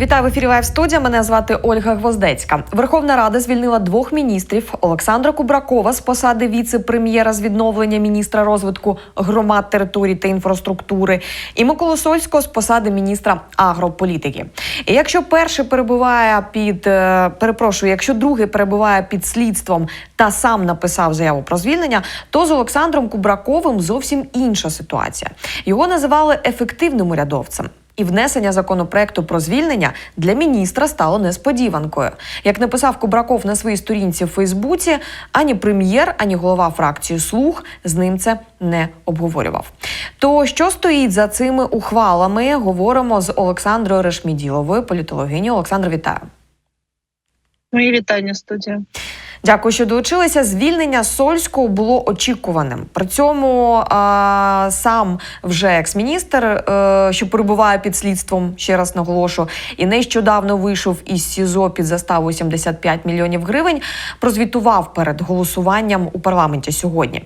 Вітаю в ефірі Лайв студія. Мене звати Ольга Гвоздецька. Верховна Рада звільнила двох міністрів: Олександра Кубракова з посади віце-прем'єра з відновлення міністра розвитку громад, територій та інфраструктури, і Миколу Сольського з посади міністра агрополітики. І якщо перший перебуває під е, перепрошую, якщо другий перебуває під слідством та сам написав заяву про звільнення, то з Олександром Кубраковим зовсім інша ситуація. Його називали ефективним урядовцем. І внесення законопроекту про звільнення для міністра стало несподіванкою. Як написав Кубраков на своїй сторінці в Фейсбуці, ані прем'єр, ані голова фракції Слуг з ним це не обговорював. То що стоїть за цими ухвалами? Говоримо з Олександрою Решміділовою, політологиню. Олександр, вітаю. Мої вітання, студія. Дякую, що долучилися. Звільнення Сольського було очікуваним. При цьому а, сам вже екс-міністр, е, що перебуває під слідством, ще раз наголошу, і нещодавно вийшов із СІЗО під заставу 75 мільйонів гривень. Прозвітував перед голосуванням у парламенті сьогодні.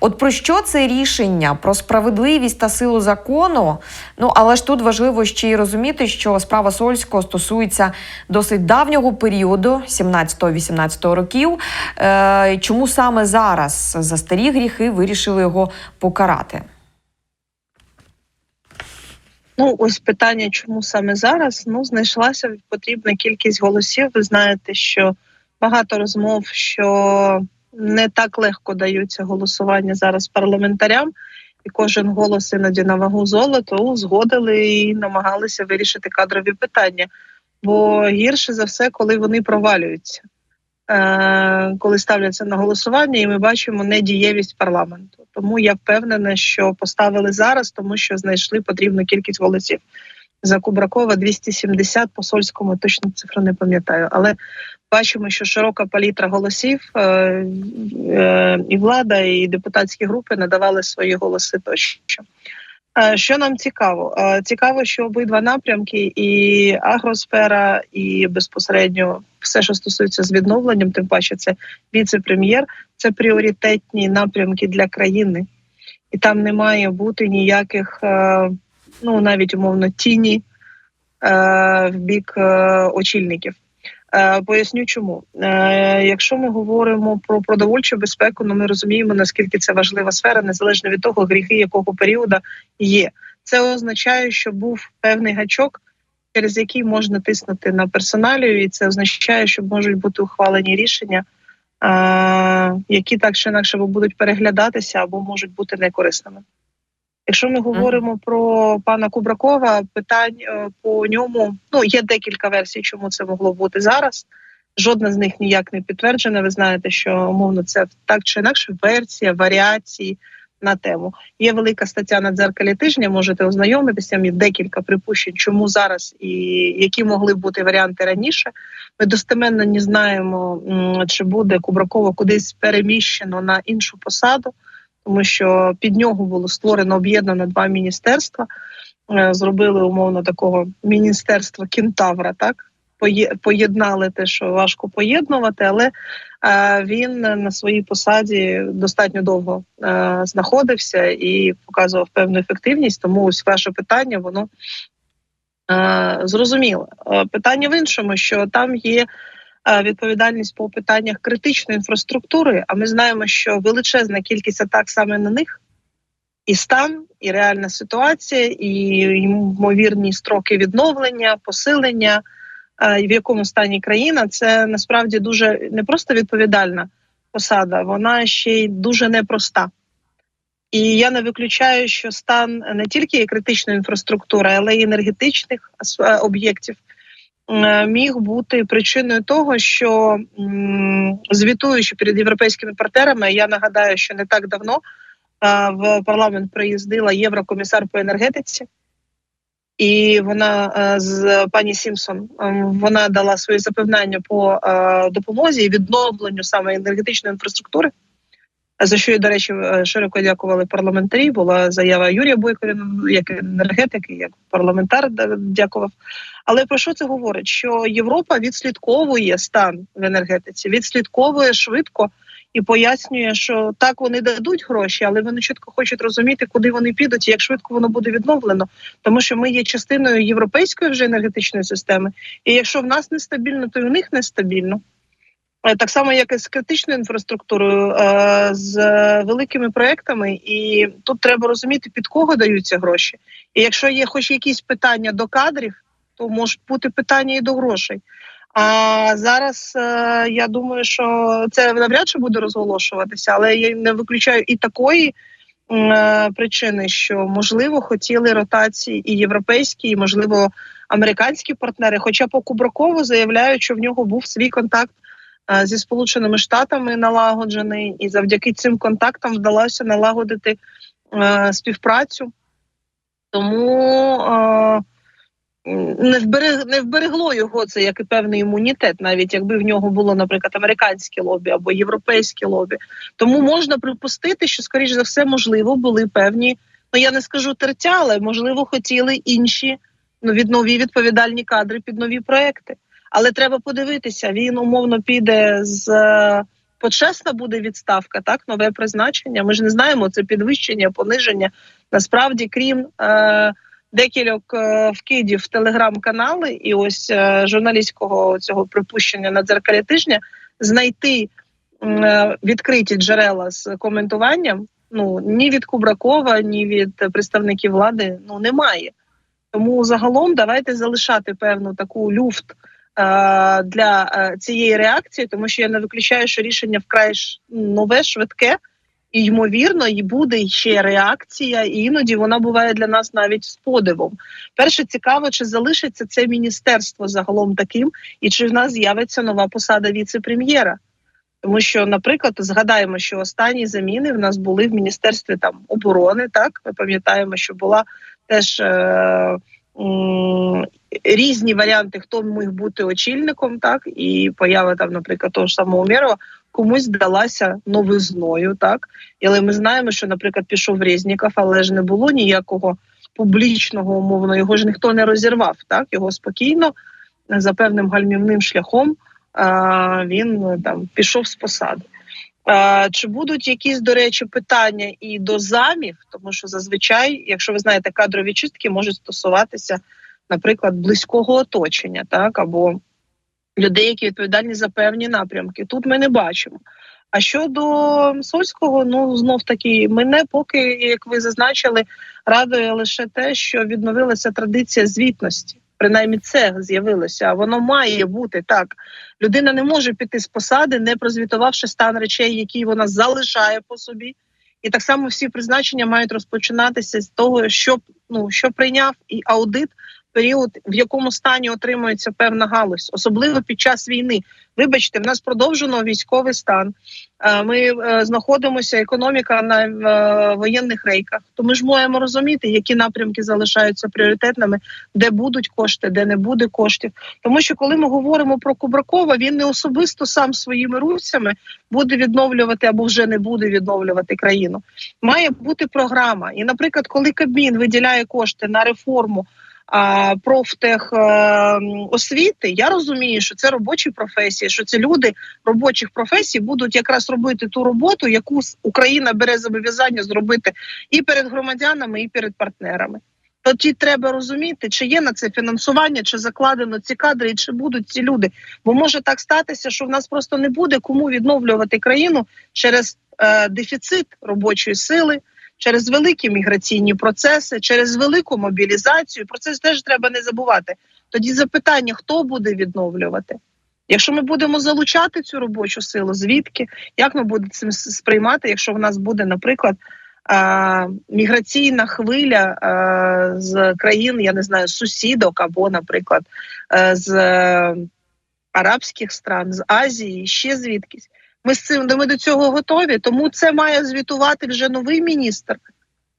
От про що це рішення? Про справедливість та силу закону. Ну але ж тут важливо ще й розуміти, що справа Сольського стосується досить давнього періоду, 17-18 років. Е, Чому саме зараз за старі гріхи вирішили його покарати? Ну, ось питання, чому саме зараз? Ну, знайшлася потрібна кількість голосів. Ви знаєте, що багато розмов, що не так легко даються голосування зараз парламентарям, і кожен голос іноді на вагу золоту узгодили і намагалися вирішити кадрові питання. Бо гірше за все, коли вони провалюються. Е, коли ставляться на голосування, і ми бачимо недієвість парламенту. Тому я впевнена, що поставили зараз, тому що знайшли потрібну кількість голосів. За Кубракова 270, по Сольському точно цифру не пам'ятаю. Але бачимо, що широка палітра голосів е, е, і влада, і депутатські групи надавали свої голоси тощо. Що нам цікаво? Цікаво, що обидва напрямки, і агросфера, і безпосередньо все, що стосується з відновленням, тим паче це віце-прем'єр, це пріоритетні напрямки для країни, і там не має бути ніяких, е, ну навіть умовно, тіні е, в бік е, очільників. Е, Поясню, чому Е, якщо ми говоримо про продовольчу безпеку, ну ми розуміємо наскільки це важлива сфера, незалежно від того, гріхи якого періоду є. Це означає, що був певний гачок, через який можна тиснути на персоналію, і це означає, що можуть бути ухвалені рішення, е, які так чи інакше будуть переглядатися або можуть бути некорисними. Якщо ми говоримо про пана Кубракова, питань е, по ньому ну є декілька версій, чому це могло бути зараз. Жодна з них ніяк не підтверджена. Ви знаєте, що умовно це так чи інакше версія, варіації на тему. Є велика стаття на дзеркалі тижня. Можете ознайомитися. Є декілька припущень, чому зараз і які могли бути варіанти раніше. Ми достеменно не знаємо, чи буде Кубракова кудись переміщено на іншу посаду тому що під нього було створено об'єднано два міністерства. Е, Зробили умовно такого міністерства кентавра. Так поєднали те, що важко поєднувати, але е, він на своїй посаді достатньо довго е, знаходився і показував певну ефективність. Тому ось ваше питання воно зрозуміле. Е, Питання в іншому, що там є відповідальність по питаннях критичної інфраструктури. А ми знаємо, що величезна кількість атак саме на них, і стан, і реальна ситуація, і ймовірні строки відновлення, посилення, е, в якому стані країна, це насправді дуже не просто відповідальна посада, вона ще й дуже непроста. І я не виключаю, що стан не тільки критичної інфраструктури, але й енергетичних е, об'єктів е, міг бути причиною того, що звітуючи перед європейськими партнерами, я нагадаю, що не так давно е, в парламент приїздила єврокомісар по енергетиці, і вона е, з пані Сімсон е, вона дала свої запевнення по е, допомозі і відновленню саме енергетичної інфраструктури. За що, до речі, е, широко дякували парламентарі. Була заява Юрія Бойко, він як енергетик, як парламентар дякував. Але про що це говорить? Що Європа відслідковує стан в енергетиці, відслідковує швидко і пояснює, що так вони дадуть гроші, але вони чітко хочуть розуміти, куди вони підуть і як швидко воно буде відновлено. Тому що ми є частиною європейської вже енергетичної системи. І якщо в нас нестабільно, то і у них нестабільно. Е, Так само, як і з критичною інфраструктурою, е, з великими проектами, і тут треба розуміти, під кого даються гроші. І якщо є хоч якісь питання до кадрів, то можуть бути питання і до грошей. А зараз е, я думаю, що це навряд чи буде розголошуватися, але я не виключаю і такої причини, що можливо хотіли ротації і європейські, і можливо американські партнери. Хоча по Кубракову заявляють, що в нього був свій контакт зі Сполученими Штатами налагоджений, і завдяки цим контактам вдалося налагодити е, співпрацю. Тому е, не вберег, не вберегло його це як і певний імунітет, навіть якби в нього було, наприклад, американське лобі або європейське лобі. Тому можна припустити, що, скоріш за все, можливо, були певні, ну я не скажу тертя, але можливо хотіли інші ну, від нові відповідальні кадри під нові проекти. Але треба подивитися, він умовно піде з е, почесна буде відставка, так нове призначення. Ми ж не знаємо це підвищення, пониження. Насправді, крім е, декількох е, вкидів в телеграм-канали і ось е, журналістського цього припущення на дзеркалі тижня, знайти е, відкриті джерела з коментуванням. Ну ні від Кубракова, ні від представників влади ну немає. Тому загалом давайте залишати певну таку люфт для е, цієї реакції, тому що я не виключаю, що рішення вкрай нове, швидке, і ймовірно, і буде ще реакція, і іноді вона буває для нас навіть з подивом. Перше цікаво, чи залишиться це міністерство загалом таким, і чи в нас з'явиться нова посада віце-прем'єра. Тому що, наприклад, згадаємо, що останні заміни в нас були в міністерстві там оборони. Так ми пам'ятаємо, що була теж е, різні варіанти, хто міг бути очільником, так і поява там, наприклад, того ж самого Умєрова комусь здалася новизною, так але ми знаємо, що, наприклад, пішов Резніков, але ж не було ніякого публічного умовно, його ж ніхто не розірвав. Так його спокійно за певним гальмівним шляхом він е, там пішов з посади. Чи будуть якісь, до речі, питання і до замів, тому що зазвичай, якщо ви знаєте, кадрові чистки можуть стосуватися, наприклад, близького оточення, так або людей, які відповідальні за певні напрямки. Тут ми не бачимо. А щодо Сольського, ну знов таки, мене поки, як ви зазначили, радує лише те, що відновилася традиція звітності. Принаймні це з'явилося. Воно має бути так. Людина не може піти з посади, не прозвітувавши стан речей, які вона залишає по собі. І так само всі призначення мають розпочинатися з того, що ну що прийняв і аудит період, в якому стані отримується певна галузь, особливо під час війни. Вибачте, в нас продовжено військовий стан. Е, Ми е, знаходимося економіка на е, воєнних рейках. То ми ж маємо розуміти, які напрямки залишаються пріоритетними, де будуть кошти, де не буде коштів. Тому що коли ми говоримо про Кубракова, він не особисто сам своїми руцями буде відновлювати або вже не буде відновлювати країну. Має бути програма. І, наприклад, коли Кабмін виділяє кошти на реформу профтех е, освіти, я розумію, що це робочі професії, що це люди робочих професій будуть якраз робити ту роботу, яку Україна бере зобов'язання зробити і перед громадянами, і перед партнерами. Тоді треба розуміти, чи є на це фінансування, чи закладено ці кадри, і чи будуть ці люди. Бо може так статися, що в нас просто не буде кому відновлювати країну через е, дефіцит робочої сили, через великі міграційні процеси, через велику мобілізацію. Про це теж треба не забувати. Тоді запитання: хто буде відновлювати? Якщо ми будемо залучати цю робочу силу, звідки як ми будемо цим сприймати, якщо в нас буде, наприклад, е, міграційна хвиля е, з країн, я не знаю, сусідок або, наприклад, е, з арабських стран, з Азії, ще звідкись. Ми з цим ми до цього готові, тому це має звітувати вже новий міністр.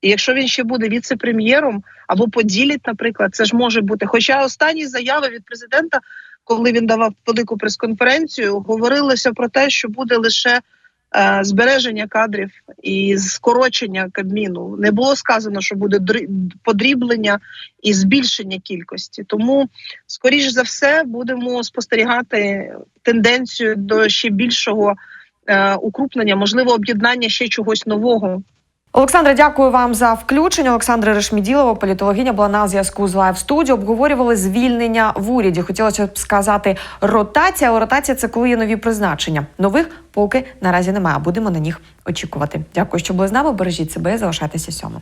І якщо він ще буде віце-прем'єром або поділить, наприклад, це ж може бути. Хоча останні заяви від президента, коли він давав велику прес-конференцію, говорилося про те, що буде лише е, збереження кадрів і скорочення кабміну. Не було сказано, що буде дрі- подріблення і збільшення кількості. Тому, скоріш за все, будемо спостерігати тенденцію до ще більшого е, укрупнення, можливо, об'єднання ще чогось нового. Олександра, дякую вам за включення. Олександра Решміділова, політологиня, була на зв'язку з Лайв Студіо. Обговорювали звільнення в уряді. Хотілося б сказати ротація, але ротація це коли є нові призначення. Нових поки наразі немає. Будемо на них очікувати. Дякую, що були з нами. Бережіть себе, і залишайтеся сьомим.